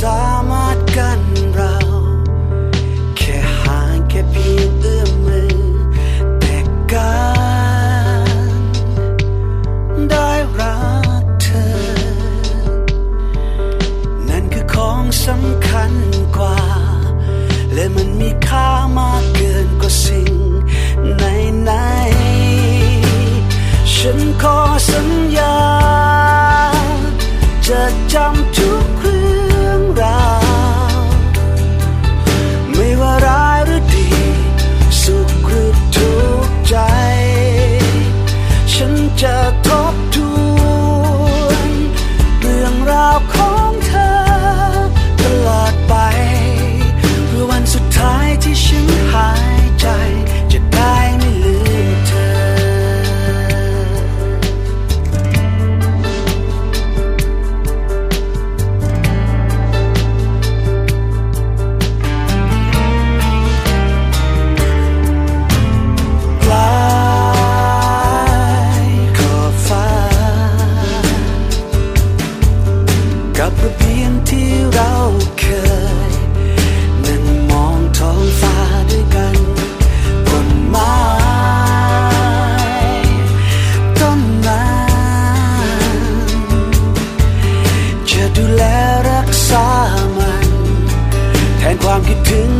สามารถกันเรา แค่ห่างแค่เพียงเอื้อมมือ แต่การได้รักเธอ นั่นคือของสำคัญกว่า และมันมีค่ามากเกินกว่าสิ่งไหนๆฉันขอสัญญา จะจำทุก ความคิดถึง